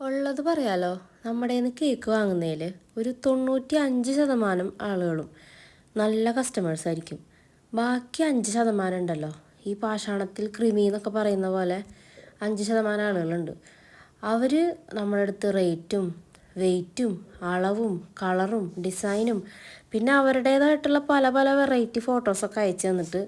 ഉള്ളത് പറയാലോ. നമ്മുടെ നിന്ന് കേക്ക് വാങ്ങുന്നതിൽ ഒരു തൊണ്ണൂറ്റി അഞ്ച് ശതമാനം ആളുകളും നല്ല കസ്റ്റമേഴ്സ് ആയിരിക്കും. ബാക്കി അഞ്ച് ശതമാനം ഉണ്ടല്ലോ. ഈ പാഷാണത്തിൽ കൃമി എന്നൊക്കെ പറയുന്ന പോലെ അഞ്ച് ശതമാനം ആളുകളുണ്ട്. അവർ നമ്മുടെ അടുത്ത് റേറ്റും വെയിറ്റും അളവും കളറും ഡിസൈനും പിന്നെ അവരുടേതായിട്ടുള്ള പല പല വെറൈറ്റി ഫോട്ടോസൊക്കെ അയച്ചു തന്നിട്ട്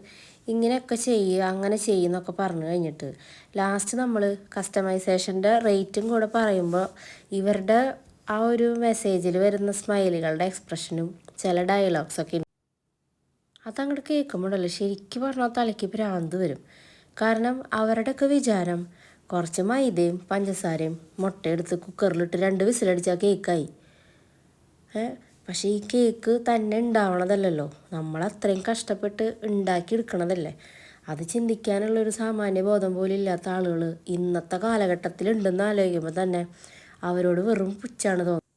ഇങ്ങനെയൊക്കെ ചെയ്യുക അങ്ങനെ ചെയ്യുന്നൊക്കെ പറഞ്ഞു കഴിഞ്ഞിട്ട്. ലാസ്റ്റ് നമ്മൾ കസ്റ്റമൈസേഷന്റെ റേറ്റും കൂടെ പറയുമ്പോൾ ഇവരുടെ ആ ഒരു മെസ്സേജിൽ വരുന്ന സ്മൈലുകളുടെ എക്സ്പ്രഷനും ചില ഡയലോഗ്സൊക്കെ ഉണ്ട് അതങ്ങോട്ട് കേൾക്കുമ്പോഴല്ലോ ശരിക്കും പറഞ്ഞാൽ തലയ്ക്ക് ഭ്രാന്ത് വരും. കാരണം അവരുടെയൊക്കെ വിചാരം കുറച്ച് മൈദയും പഞ്ചസാരയും മുട്ട എടുത്ത് കുക്കറിലിട്ട് രണ്ട് വിസിലടിച്ചാൽ കേക്കായി. പക്ഷേ ഈ കേക്ക് തന്നെ ഉണ്ടാവണതല്ലല്ലോ. നമ്മൾ അത്രയും കഷ്ടപ്പെട്ട് ഉണ്ടാക്കിയെടുക്കണതല്ലേ. അത് ചിന്തിക്കാനുള്ളൊരു സാമാന്യ ബോധം പോലും ഇല്ലാത്ത ആളുകൾ ഇന്നത്തെ കാലഘട്ടത്തിൽ ഉണ്ടെന്ന് ആലോചിക്കുമ്പോൾ തന്നെ അവരോട് വെറും പുച്ഛാണ് തോന്നുന്നത്.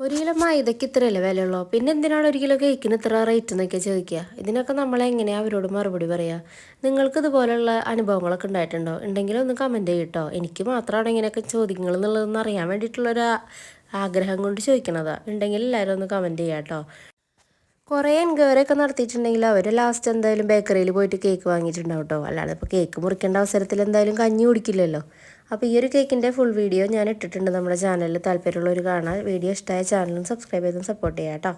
ഒരു കിലോ മൈദയ്ക്ക് ഇത്രയല്ലേ വിലയുള്ളൂ? പിന്നെ എന്തിനാണ് ഒരു കിലോ കേക്കിന് ഇത്ര റേറ്റ് എന്നൊക്കെ ചോദിക്കുക? ഇതിനൊക്കെ നമ്മൾ എങ്ങനെയാണ് അവരോട് മറുപടി പറയുക നിങ്ങൾക്ക് ഇതുപോലുള്ള അനുഭവങ്ങളൊക്കെ ഉണ്ടായിട്ടുണ്ടോ? ഉണ്ടെങ്കിൽ ഒന്ന് കമന്റ് ചെയ്യട്ടോ. എനിക്ക് മാത്രമാണ് ഇങ്ങനെയൊക്കെ ചോദ്യങ്ങൾ എന്നുള്ളതെന്ന് അറിയാൻ വേണ്ടിയിട്ടുള്ളൊരു ആഗ്രഹം കൊണ്ട് ചോദിക്കണതാ. ഉണ്ടെങ്കിൽ എല്ലാവരും ഒന്ന് കമന്റ് ചെയ്യാം കേട്ടോ കുറേ എൻക്വയറി ഒക്കെ നടത്തിയിട്ടുണ്ടെങ്കിൽ അവർ ലാസ്റ്റ് എന്തായാലും ബേക്കറിയിൽ പോയിട്ട് കേക്ക് വാങ്ങിയിട്ടുണ്ടാവും കേട്ടോ അല്ലാതെ ഇപ്പോൾ കേക്ക് മുറിക്കേണ്ട അവസരത്തിൽ എന്തായാലും കഞ്ഞി കുടിക്കില്ലല്ലോ. അപ്പോൾ ഈ ഒരു കേക്കിന്റെ ഫുൾ വീഡിയോ ഞാൻ ഇട്ടിട്ടുണ്ട് നമ്മുടെ ചാനലിൽ താല്പര്യമുള്ളവർ കാണാൻ വീഡിയോ ഇഷ്ടമായ ചാനലും സബ്സ്ക്രൈബ് ചെയ്തും സപ്പോർട്ട് ചെയ്യാം കേട്ടോ